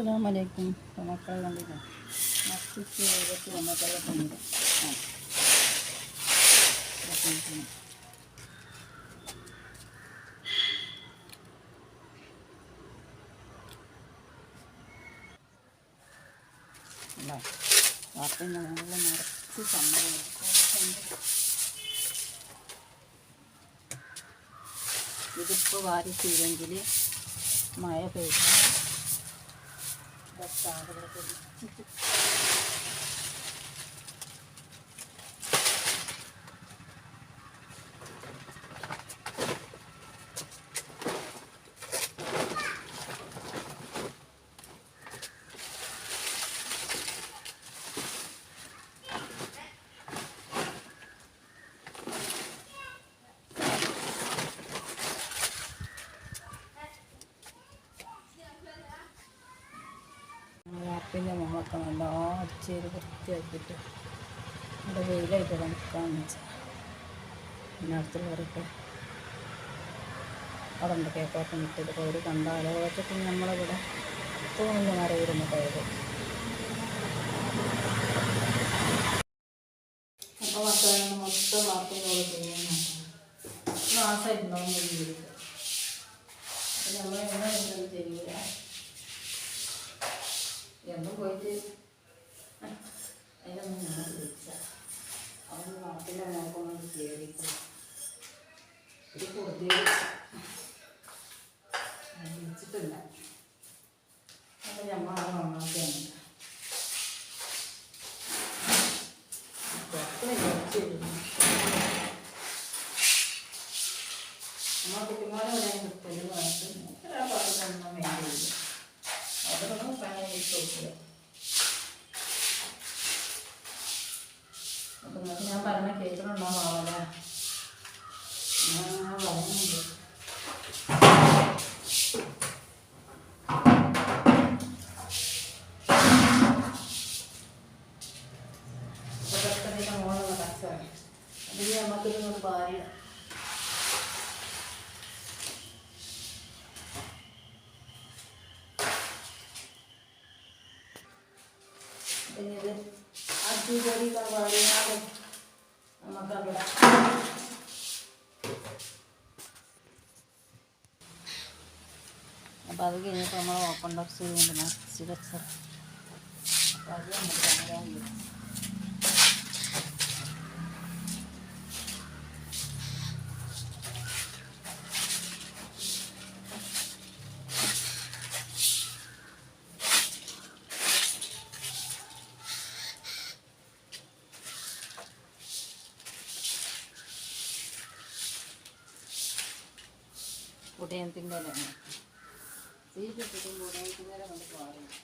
അസ്സാം വലൈക്കും മക്കളെ കണ്ടില്ല? ഒമ്പത്തൊക്കെ പണിയില്ല ആ. ഇരുപത്തി അല്ല നിറച്ച് സമ്മതം ഇതിപ്പോൾ വാരിച്ചില്ലെങ്കിൽ മഴ പെയ്താൽ passata വാർപ്പിന്റെ മുഖമൊക്കെ നല്ല അടിച്ചേര് വൃത്തിയാക്കിയിട്ട് ഇവിടെ വെയിലായിട്ട് നിൽക്കാമെന്ന് വെച്ചാൽ പിന്നെ അടുത്തുള്ളവരൊക്കെ അവിടെ ഉണ്ട് കേക്കോട്ടം വിട്ടത് അപ്പോൾ കണ്ടാലോ അതൊക്കെ പിന്നെ നമ്മളിവിടെ തോന്നുന്നു മറവിടുന്ന പോയത് അപ്പോൾ മക്കളെ മൊത്തം വാർപ്പിന്റെ ചെയ്യുന്നുണ്ട് മാസമായിരുന്നു നമ്മൾ എന്നും പോയിട്ട്? അതിനൊന്നും ഞാൻ വിളിച്ച അവന് ഒരു പൊതി വിളിച്ചിട്ടില്ല. അപ്പം ഞമ്മ അത് നന്നാക്കിയാണ് നമ്മളെ ഞാൻ കിട്ടൽ ഞാൻ പറയുന്നുണ്ട് നമുക്കിതൊന്നും ഭാര്യ പിന്നെ ഇത് അടിപൊളി പരിപാടിയാണ് നമുക്കവിടെ അപ്പോൾ അത് കഴിഞ്ഞിട്ട് നമ്മൾ ഓപ്പൺ ബോക്സ് ചെയ്യുന്നുണ്ട് മറിച്ച് വെച്ചത് അപ്പോൾ അത് നമുക്ക് സീറ്റിട്ടിട്ടും ഉടയത്തിന്റെ ഇല കൊണ്ട് പോകാറുണ്ട്.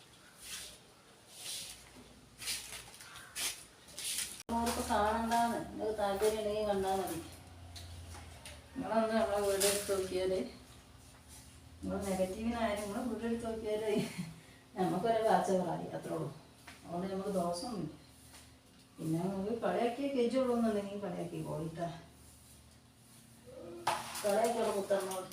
നമ്മളിപ്പോൾ കാണണ്ടാന്ന്. നിങ്ങൾക്ക് താല്പര്യം ഉണ്ടെങ്കിൽ കണ്ടാൽ മതി. നിങ്ങളൊന്ന് നമ്മളെ വീടെടുത്ത് നോക്കിയാൽ നിങ്ങൾ നെഗറ്റീവിനായാലും നമ്മളെ വീടെടുത്ത് നോക്കിയാൽ നമുക്കൊരു കാഴ്ച പറയാം. അത്രേ ഉള്ളൂ. അതുകൊണ്ട് നമുക്ക് ദോഷമൊന്നുമില്ല. പിന്നെ നമുക്ക് കളിയാക്കിയേ കെജുള്ളൂ എന്നുണ്ടെങ്കിൽ കളിയാക്കി പോയിട്ടാ. കളിയാക്കിയുള്ള കുത്തന്നോളൂ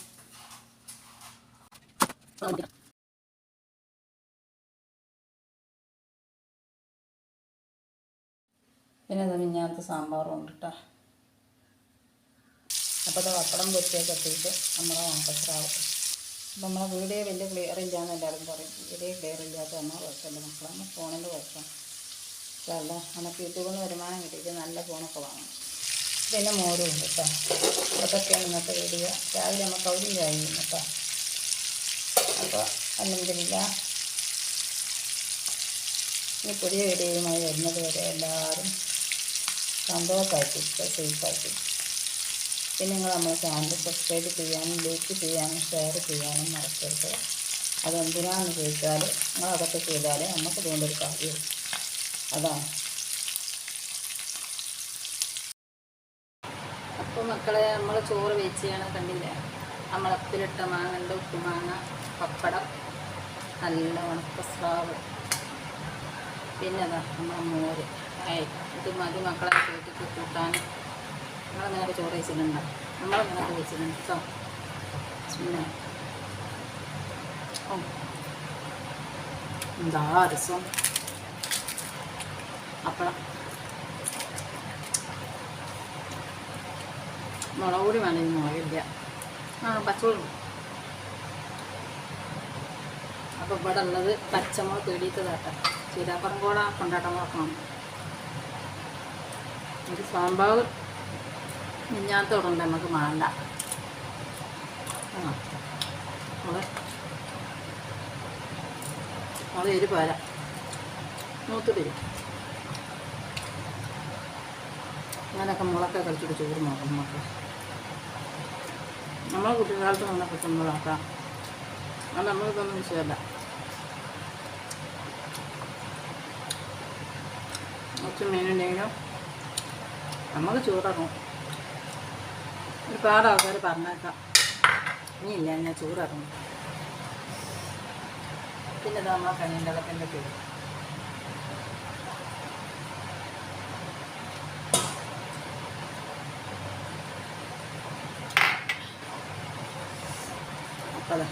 പിന്നെ അത് മിഞ്ഞാത്ത സാമ്പാറും ഉണ്ട് കേട്ടോ അപ്പോൾ അത് വപ്പടം പൊരിച്ചൊക്കെ എത്തിയിട്ട് നമ്മളെ ഉണക്കച്ചറാവട്ടെ അപ്പം നമ്മളെ വീഡിയോ വലിയ ക്ലിയർ ഇല്ലയെന്ന് എല്ലാവരും പറയും. വീഡിയോ ക്ലിയർ ഇല്ലാത്ത നമ്മൾ കുഴപ്പമില്ല. മക്കളാണ് ഫോണിന്റെ കുഴപ്പം. അല്ല നമുക്ക് യൂട്യൂബിൽ നിന്ന് വരുമാനം കിട്ടിയിട്ട് നല്ല ഫോണൊക്കെ വാങ്ങണം. പിന്നെ മോരും ഉണ്ട് കേട്ടോ അതൊക്കെയാണ് ഇന്നത്തെ വീഡിയോ രാവിലെ നമുക്ക് അവരും ചായയും കേട്ടോ അപ്പോൾ അല്ലെങ്കിലില്ല ഇനി പുതിയ വീഡിയോയുമായി വരുന്നത് വരെ എല്ലാവരും സന്തോഷമായിട്ട് സേഫായിട്ട് പിന്നെ നിങ്ങൾ നമ്മുടെ ചാനൽ സബ്സ്ക്രൈബ് ചെയ്യാനും ലൈക്ക് ചെയ്യാനും ഷെയർ ചെയ്യാനും മറക്കരുത്. അതെന്തിനാണെന്ന് ചോദിച്ചാൽ നിങ്ങൾ അതൊക്കെ ചെയ്താൽ നമുക്ക് ഇതുകൊണ്ടൊരു കാര്യം അതാണ്. അപ്പോൾ മക്കളെ നമ്മൾ ചോറ് വെച്ചാണ് കണ്ടില്ലേ? നമ്മളപ്പിലിട്ട മാങ്ങ ഉപ്പുമാങ്ങ പപ്പടം നല്ല ഉണക്ക സ്രാവ്. പിന്നെ അതാ നമ്മളെ മോര്. ഏയ് ഇത് മതി മക്കളെ ചോദിച്ചിട്ട് കൂട്ടാൻ. നമ്മളങ്ങനെ ചോറ് വെച്ചിട്ടുണ്ട് നമ്മളങ്ങനെ വെച്ചിട്ടുണ്ട് കേട്ടോ പിന്നെ ഓ എന്താ രസം? അപ്പളം. മുളക് പൊടി വേണം മുളകില്ല. ആ പച്ചമുളക് അപ്പോൾ ഇവിടെ ഉള്ളത് പച്ചമുളക് പേടിയത്തതാട്ടെ ചീരാപ്പറം കൂടെ കൊണ്ടാട്ടം മുളക്കണം. ഒരു സാമ്പാർ. മിഞ്ഞാത്തോടുണ്ട് നമുക്ക് മാണ്ട. അത് എരി പോരാ. മൂത്ത് വരും അങ്ങനെയൊക്കെ മുളക്കെ കളിച്ചിട്ട് ചോറ് നോക്കാം നമുക്ക്. നമ്മളെ കുട്ടിക്കാലത്ത് വന്ന കിട്ടുമ്പോഴാക്കാം അത് നമ്മൾക്കൊന്നും വിഷയമല്ല. കുറച്ച് മീനുണ്ടെങ്കിലും നമുക്ക് ചൂടാക്കും. ഒരുപാട് ആൾക്കാർ പറഞ്ഞേക്കാം. ഇനിയില്ല ഞാൻ ചൂടാക്കും. പിന്നെ ഇത് നമ്മളെ കണ്ണീന്റെ അളത്തിന്റെ പേര്. അപ്പോൾ അതാ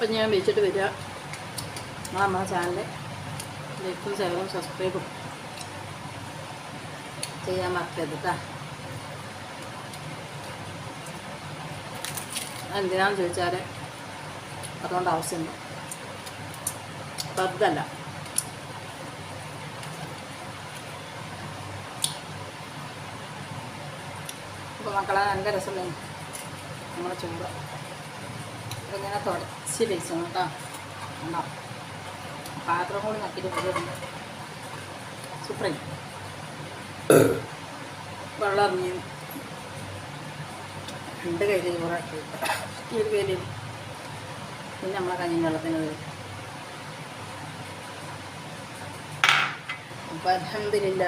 അപ്പം ഞാൻ വെച്ചിട്ട് വരിക. നമ്മുടെ ചാനൽ ലൈക്കും ഷെയറും സബ്സ്ക്രൈബും ചെയ്യാൻ മറക്കരുത് കേട്ടോ എന്തിനാന്ന് ചോദിച്ചാൽ അതുകൊണ്ട് ആവശ്യമുണ്ട് വെറുതല്ല. അപ്പോൾ മക്കളെ നല്ല രസമുണ്ടായി നമ്മളെ ചൂട്. ഇങ്ങനെ തുടച്ച് വെച്ചു കേട്ടോ ഉണ്ടോ? പാത്രം കൂടി നക്കിയിട്ട് വരുന്നുണ്ട് സൂപ്പറായി. വെള്ളം ഇറങ്ങി. രണ്ട് കയ്യിൽ ചോറാക്കി ഒരു കയ്യിൽ പിന്നെ നമ്മളെ കഞ്ഞി വെള്ളത്തിന് അപ്പം അലഹമില്ല